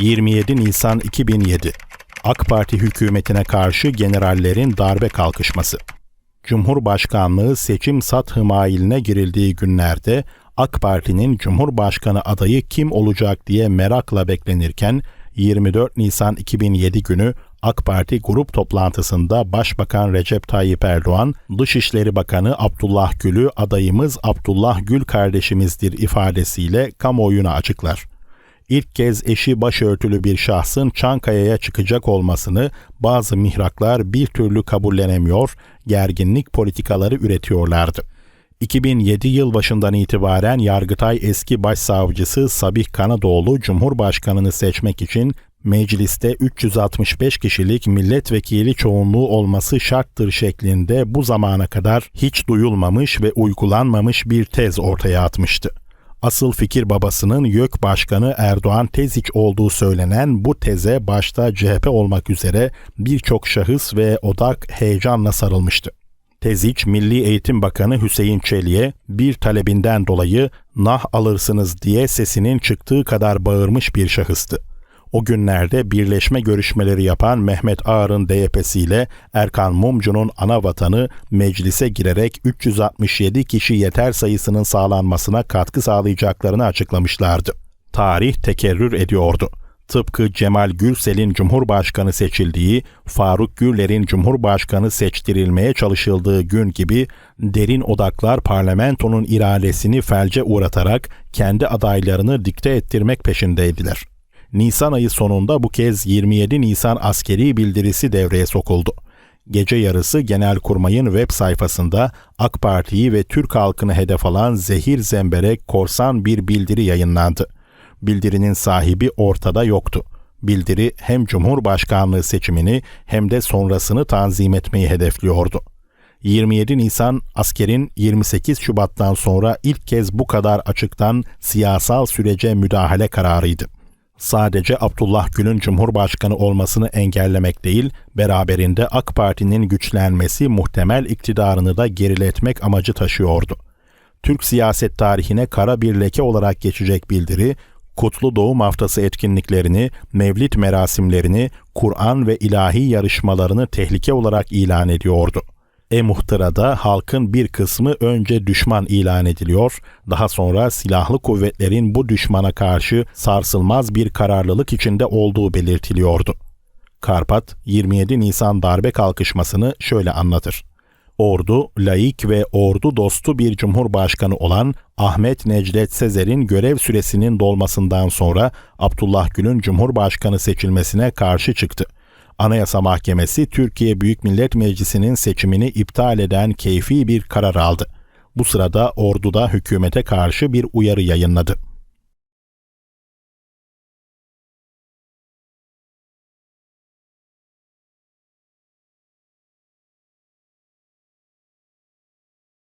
27 Nisan 2007 AK Parti hükümetine karşı generallerin darbe kalkışması. Cumhurbaşkanlığı seçim sat hımailine girildiği günlerde AK Parti'nin Cumhurbaşkanı adayı kim olacak diye merakla beklenirken 24 Nisan 2007 günü AK Parti grup toplantısında Başbakan Recep Tayyip Erdoğan, Dışişleri Bakanı Abdullah Gül'ü adayımız Abdullah Gül kardeşimizdir ifadesiyle kamuoyuna açıklar ilk kez eşi başörtülü bir şahsın Çankaya'ya çıkacak olmasını bazı mihraklar bir türlü kabullenemiyor, gerginlik politikaları üretiyorlardı. 2007 yıl başından itibaren Yargıtay eski başsavcısı Sabih Kanadoğlu Cumhurbaşkanını seçmek için mecliste 365 kişilik milletvekili çoğunluğu olması şarttır şeklinde bu zamana kadar hiç duyulmamış ve uygulanmamış bir tez ortaya atmıştı. Asıl fikir babasının YÖK Başkanı Erdoğan Teziç olduğu söylenen bu teze başta CHP olmak üzere birçok şahıs ve odak heyecanla sarılmıştı. Teziç, Milli Eğitim Bakanı Hüseyin Çelik'e bir talebinden dolayı nah alırsınız diye sesinin çıktığı kadar bağırmış bir şahıstı. O günlerde birleşme görüşmeleri yapan Mehmet Ağar'ın DYP'siyle Erkan Mumcu'nun ana vatanı meclise girerek 367 kişi yeter sayısının sağlanmasına katkı sağlayacaklarını açıklamışlardı. Tarih tekerrür ediyordu tıpkı Cemal Gürsel'in Cumhurbaşkanı seçildiği, Faruk Gürler'in Cumhurbaşkanı seçtirilmeye çalışıldığı gün gibi derin odaklar parlamentonun iradesini felce uğratarak kendi adaylarını dikte ettirmek peşindeydiler. Nisan ayı sonunda bu kez 27 Nisan askeri bildirisi devreye sokuldu. Gece yarısı Genelkurmay'ın web sayfasında AK Parti'yi ve Türk halkını hedef alan zehir zemberek korsan bir bildiri yayınlandı. Bildirinin sahibi ortada yoktu. Bildiri hem Cumhurbaşkanlığı seçimini hem de sonrasını tanzim etmeyi hedefliyordu. 27 Nisan askerin 28 Şubat'tan sonra ilk kez bu kadar açıktan siyasal sürece müdahale kararıydı sadece Abdullah Gül'ün Cumhurbaşkanı olmasını engellemek değil, beraberinde AK Parti'nin güçlenmesi muhtemel iktidarını da geriletmek amacı taşıyordu. Türk siyaset tarihine kara bir leke olarak geçecek bildiri, Kutlu Doğum Haftası etkinliklerini, mevlid merasimlerini, Kur'an ve ilahi yarışmalarını tehlike olarak ilan ediyordu. E-Muhtıra'da halkın bir kısmı önce düşman ilan ediliyor, daha sonra silahlı kuvvetlerin bu düşmana karşı sarsılmaz bir kararlılık içinde olduğu belirtiliyordu. Karpat, 27 Nisan darbe kalkışmasını şöyle anlatır. Ordu, laik ve ordu dostu bir cumhurbaşkanı olan Ahmet Necdet Sezer'in görev süresinin dolmasından sonra Abdullah Gül'ün cumhurbaşkanı seçilmesine karşı çıktı.'' Anayasa Mahkemesi Türkiye Büyük Millet Meclisi'nin seçimini iptal eden keyfi bir karar aldı. Bu sırada orduda hükümete karşı bir uyarı yayınladı.